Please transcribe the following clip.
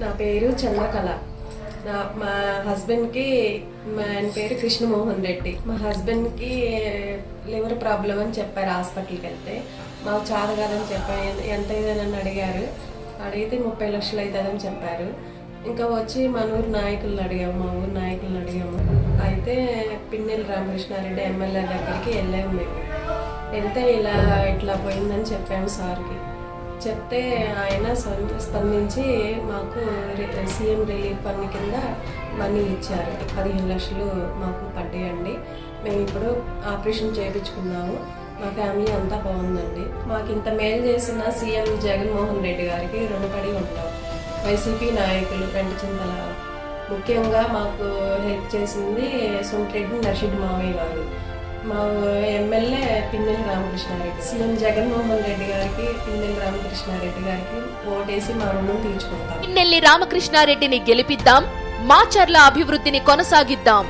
నా పేరు చంద్రకళ. నా మా హస్బెండ్కి మా ఆయన పేరు కృష్ణమోహన్ రెడ్డి. మా హస్బెండ్కి లివర్ ప్రాబ్లం అని చెప్పారు హాస్పిటల్కి వెళ్తే మాకు చాలు కాదని చెప్పారు. ఎంత అయిందని అడిగారు. అడిగితే ముప్పై లక్షలు అవుతుందని చెప్పారు. ఇంకా వచ్చి మన ఊరు నాయకులను అడిగాము మా ఊరు నాయకులను అడిగాము అయితే పిన్నెల్లి రామకృష్ణారెడ్డి ఎమ్మెల్యే దగ్గరికి వెళ్ళాము మేము. వెళ్తే ఇలా ఇట్లా పోయిందని చెప్పాము సార్కి. చెప్తే ఆయన స్పందించి మాకు రి- సీఎం రిలీఫ్ ఫండ్ కింద మనీ ఇచ్చారు. పదిహేను లక్షలు మాకు పడ్డాయండి. మేము ఇప్పుడు ఆపరేషన్ చేయించుకున్నాము మా ఫ్యామిలీ అంతా బాగుందండి. మాకు ఇంత మేలు చేసిన సీఎం జగన్మోహన్ రెడ్డి గారికి రుణపడి ఉంటాం. వైసీపీ నాయకులు పెంటచింతల ముఖ్యంగా మాకు హెల్ప్ చేసింది సొంటిరెడ్డి నర్షిడ్ మావయ్య గారు. మా ఎమ్మెల్యే పిన్నెల రామకృష్ణారెడ్డి. సీఎం జగన్మోహన్ రెడ్డి గారికి పిన్నెల్లి రామకృష్ణారెడ్డి గారికి ఓటేసి మా రుణం తీర్చుకుంటాం. పిన్నెల్లి రామకృష్ణారెడ్డిని గెలిపిద్దాం మాచర్ల అభివృద్ధిని కొనసాగిద్దాం.